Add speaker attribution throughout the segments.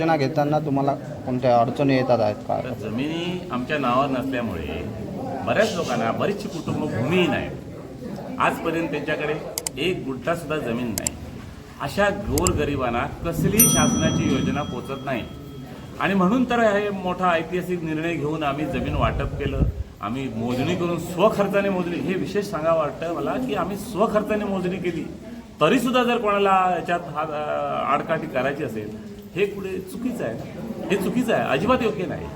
Speaker 1: योजना घेताना तुम्हाला कोणत्या अडचणी येतात आहेत का?
Speaker 2: तर जमिनी आमच्या नावावर नसल्यामुळे बऱ्याच लोकांना बरीचशी कुटुंब भूमीही आहेत. आजपर्यंत त्यांच्याकडे एक गुंठा सुद्धा जमीन नाही. अशा गोरगरिबांना कसलीही शासनाची योजना पोचत नाही. आणि म्हणून तर हे मोठा ऐतिहासिक निर्णय घेऊन आम्ही जमीन वाटप केलं. आम्ही मोजणी करून स्वखर्चाने मोजणी हे विशेष सांगावं वाटतं मला की आम्ही स्वखर्चाने मोजणी केली. तरीसुद्धा जर कोणाला याच्यात हा आडकाठी करायची असेल हे कुठे चुकीचं आहे? हे चुकीचं आहे? अजिबात योग्य नाही.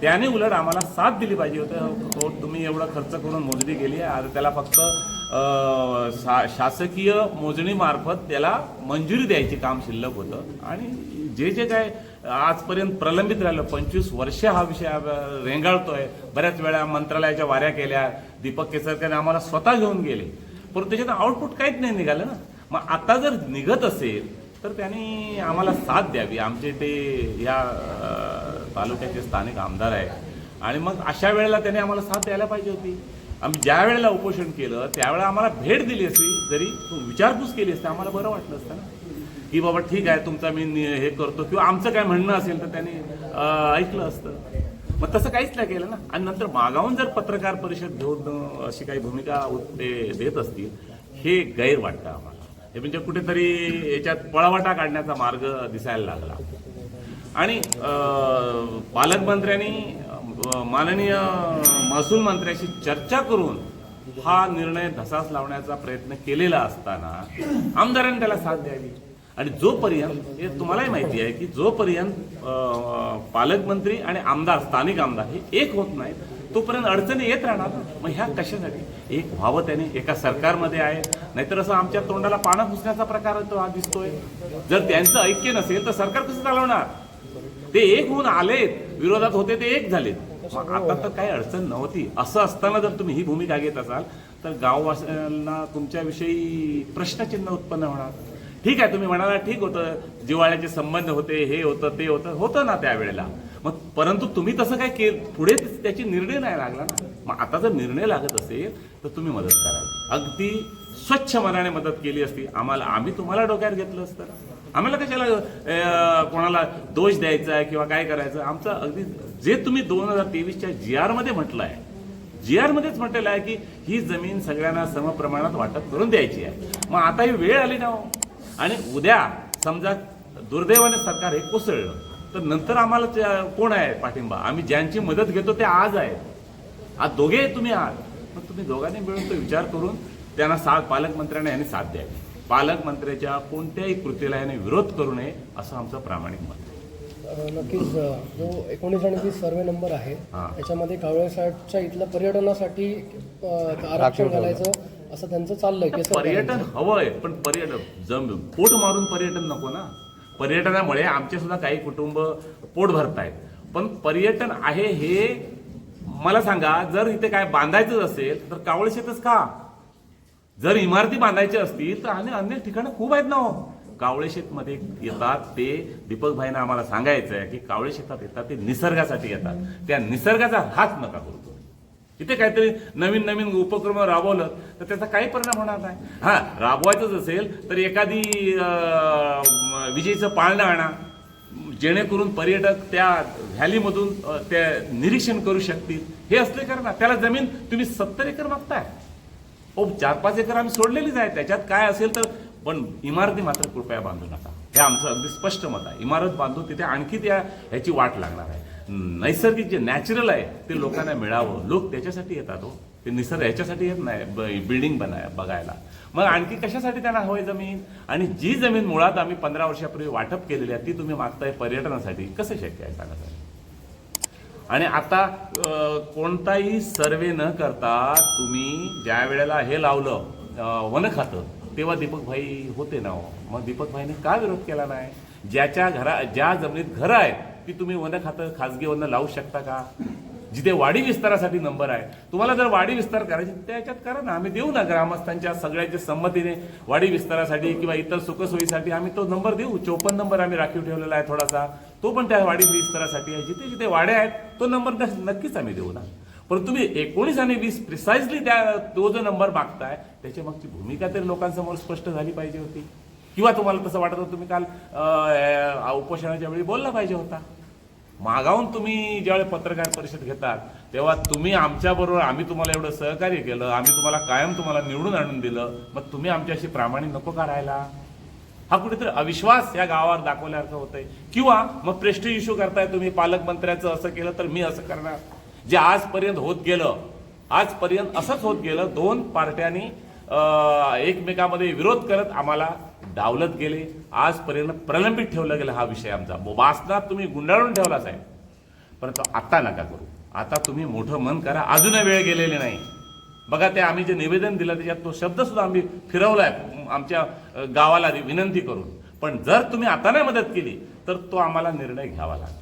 Speaker 2: त्याने उलट आम्हाला साथ दिली पाहिजे होतं. तो तुम्ही एवढा खर्च करून मोजणी केली आहे. आता त्याला फक्त शा शासकीय मोजणीमार्फत त्याला मंजुरी द्यायची काम शिल्लक होतं. आणि जे जे काय आजपर्यंत प्रलंबित राहिलं पंचवीस वर्ष हा विषय रेंगाळतोय. बऱ्याच वेळा मंत्रालयाच्या वाऱ्या केल्या. दीपक केसरकरने आम्हाला स्वतः घेऊन गेले. परंतु त्याच्यात आउटपुट काहीच नाही निघालं ना. मग आता जर निघत असेल तर त्यांनी आम्हाला साथ द्यावी. आमचे ते या तालुक्याचे स्थानिक आमदार आहे आणि मग अशा वेळेला त्यांनी आम्हाला साथ द्यायला पाहिजे होती. आम्ही ज्या वेळेला उपोषण केलं त्यावेळेला आम्हाला भेट दिली असती. जरी विचारपूस केली असते आम्हाला बरं वाटलं असतं ना. की बाबा ठीक आहे तुमचा मी हे करतो. किंवा आमचं काय म्हणणं असेल तर त्यांनी ऐकलं असतं. मग तसं काहीच नाही केलं ना. आणि नंतर मागावून जर पत्रकार परिषद घेऊन अशी काही भूमिका ते देत असतील हे गैर वाटतं आम्हाला. हे म्हणजे कुठेतरी याच्यात पळवाटा काढण्याचा मार्ग दिसायला लागला. आणि पालकमंत्र्यांनी माननीय महसूल मंत्र्याशी चर्चा करून हा निर्णय धसास लावण्याचा प्रयत्न केलेला असताना आमदारांनी त्याला साथ द्यावी. आणि जोपर्यंत हे तुम्हालाही माहिती आहे की जोपर्यंत पालकमंत्री आणि आमदार स्थानिक आमदार हे एक होत नाहीत तोपर्यंत अडचणी येत राहणार मग ह्या कशासाठी? एक व्हावं त्याने एका सरकारमध्ये आहे. नाहीतर असं आमच्या तोंडाला पानं पुसण्याचा प्रकार तो हा दिसतोय. जर त्यांचं ऐक्य नसेल तर सरकार कसं चालवणार? ते एक होऊन आलेत विरोधात होते ते एक झालेत. मग आता तर काही अडचण नव्हती. असं असताना जर तुम्ही ही भूमिका घेत असाल तर गाववासियांना तुमच्याविषयी प्रश्नचिन्ह उत्पन्न होणार. ठीक आहे तुम्ही म्हणाला ठीक होतं. जिवाळ्याचे संबंध होते हे होतं ते होतं. होतं ना त्यावेळेला. मग परंतु तुम्ही तसं काय के पुढे त्याची निर्णय नाही लागला ना. मग आता जर निर्णय लागत असेल तर तुम्ही मदत कराल. अगदी स्वच्छ मनाने मदत केली असती आम्हाला आम्ही तुम्हाला डोक्यात घेतलं असतं आम्हाला कशाला कोणाला दोष द्यायचा आहे किंवा काय करायचं? आमचं अगदी जे तुम्ही दोन हजार तेवीसच्या जी आरमध्ये म्हटलं आहे जी आरमध्येच म्हटलेलं आहे की ही जमीन सगळ्यांना समप्रमाणात वाटप करून द्यायची आहे. मग आता ही वेळ आली ना हो. आणि उद्या समजा दुर्दैवाने सरकार हे कोसळलं तर नंतर आम्हाला कोण आहे पाठिंबा? आम्ही ज्यांची मदत घेतो ते आज आहेत. आज दोघे तुम्ही आहात. मग तुम्ही दोघांनी मिळून तो विचार करून त्यांना साथ पालकमंत्र्यांना यांनी साथ द्यावी पालकमंत्र्याच्या कोणत्याही कृतीला याने विरोध करू नये असं आमचं प्रामाणिक मत आहे.
Speaker 3: नक्कीच जो एकोणीस आणि वीस सर्वे नंबर आहे. त्याच्यामध्ये कावळेसाठच्या इथल्या पर्यटनासाठी आरक्षण घालायचं असं त्यांचं चाललंय केसर
Speaker 2: पर्यटन हवंय पण पर्यटन जम पोट मारून पर्यटन नको ना. पर्यटनामुळे आमचे सुद्धा काही कुटुंब पोट भरतायत. पण पर्यटन आहे हे मला सांगा जर इथे काय बांधायचं असेल तर कावळे शेतच का? जर इमारती बांधायच्या असतील तर अन्य अन्य ठिकाणं खूप आहेत ना हो. कावळे शेतमध्ये येतात ते दीपक भाईना आम्हाला सांगायचं आहे की कावळे शेतात येतात ते निसर्गासाठी येतात. त्या निसर्गाचा हात नका करू तुम्ही. इथे काहीतरी नवीन नवीन उपक्रम राबवलं तर त्याचा काही परिणाम होणार नाही. हा राबवायचंच असेल तर एखादी विजेचं पाळणं आणा. जेणेकरून पर्यटक त्या व्हॅलीमधून ते त्या निरीक्षण करू शकतील. हे असले करा त्याला जमीन तुम्ही सत्तर एकर मागताय. ओ चार पाच एकर आम्ही सोडलेलीच आहे त्याच्यात काय असेल तर पण इमारती मात्र कृपया बांधू नका. हे आमचं अगदी स्पष्ट मत आहे. इमारत बांधून तिथे आणखी त्या ह्याची वाट लागणार आहे. नैसर्गिक जे नॅचरल आहे ते लोकांना मिळावं. लोक त्याच्यासाठी येतात हो. ते निसर्ग ह्याच्यासाठी येत नाही बिल्डिंग बनाय बघायला. मग आणखी कशासाठी त्यांना हवं जमीन? आणि जी जमीन मुळात आम्ही पंधरा वर्षापूर्वी वाटप केलेली आहे ती तुम्ही मागताय पर्यटनासाठी कसं शक्य आहे सांगा साहेब आणि आता कोणताही सर्वे न करता तुम्ही ज्या वेळेला हे लावलं वन खातं तेव्हा दीपक भाई होते ना हो. मग दीपक भाईने का विरोध केला नाही? ज्याच्या घरा ज्या जमिनीत घरं आहेत ती तुम्ही वन खातं खाजगी वन लावू शकता का? जिथे वाडी विस्तारासाठी नंबर आहे. तुम्हाला जर वाडी विस्तार करायची त्याच्यात करा ना. आम्ही देऊ ना ग्रामस्थांच्या सगळ्याच्या संमतीने वाडी विस्तारासाठी किंवा इतर सुखसोयीसाठी आम्ही तो नंबर देऊ. चोपन्न नंबर आम्ही राखीव ठेवलेला आहे थोडासा. तो पण त्या वाडी विस्तारासाठी आहे. जिथे जिथे वाड्या आहेत तो नंबर नक्कीच आम्ही देऊ ना. पण तुम्ही एकोणीस आणि वीस प्रिसाइजली त्या तो जो नंबर मागताय त्याच्या मागची भूमिका तरी लोकांसमोर स्पष्ट झाली पाहिजे होती. किंवा तुम्हाला तसं वाटत होतं तुम्ही काल उपोषणाच्या वेळी बोलला पाहिजे होता. मागावून तुम्ही ज्यावेळी पत्रकार परिषद घेतात तेव्हा तुम्ही आमच्याबरोबर आम्ही तुम्हाला एवढं सहकार्य केलं आम्ही तुम्हाला कायम तुम्हाला निवडून आणून दिलं मग तुम्ही आमच्याशी प्रामाणिक नको का राहायला हा कुठेतरी अविश्वास या गावावर दाखवल्यासारखं होतंय. किंवा मग प्रेष्ट इश्यू करताय तुम्ही पालकमंत्र्याचं असं केलं तर मी असं करणार. जे आजपर्यंत होत गेलं आजपर्यंत असंच होत गेलं दोन पार्ट्यांनी एकमेकामध्ये विरोध करत आम्हाला डावलत गेले. आजपर्यंत प्रलंबित ठेवलं गेलं हा विषय आमचा. वासनात तुम्ही गुंडाळून ठेवलाच आहे परंतु आता नका करू. आता तुम्ही मोठं मन करा. अजूनही वेळ गेलेली नाही. बघा ते आम्ही जे निवेदन दिलं त्याच्यात तो शब्द सुद्धा आम्ही फिरवलाय. आमच्या गावाला विनंती करून. पण जर तुम्ही आता नाही मदत केली तर तो आम्हाला निर्णय घ्यावा लागेल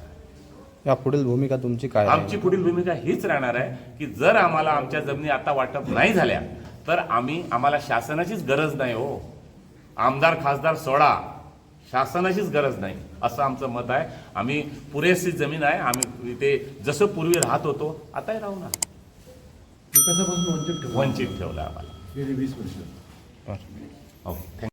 Speaker 1: या पुढील भूमिका तुमची काय?
Speaker 2: आमची पुढील भूमिका हीच राहणार आहे की जर आम्हाला आमच्या जमिनी आता वाटप नाही झाल्या तर आम्ही आम्हाला शासनाचीच गरज नाही हो. आमदार खासदार सोडा. शासनाचीच गरज नाही असं आमचं मत आहे. आम्ही पुरेशी जमीन आहे आम्ही इथे जसं पूर्वी राहत होतो आताही राहू ना
Speaker 4: विकासापासून वंचित ठेवलं
Speaker 2: वंचित ठेवलं आम्हाला.
Speaker 4: गेली वीस वर्ष.
Speaker 1: बरं.
Speaker 2: ओके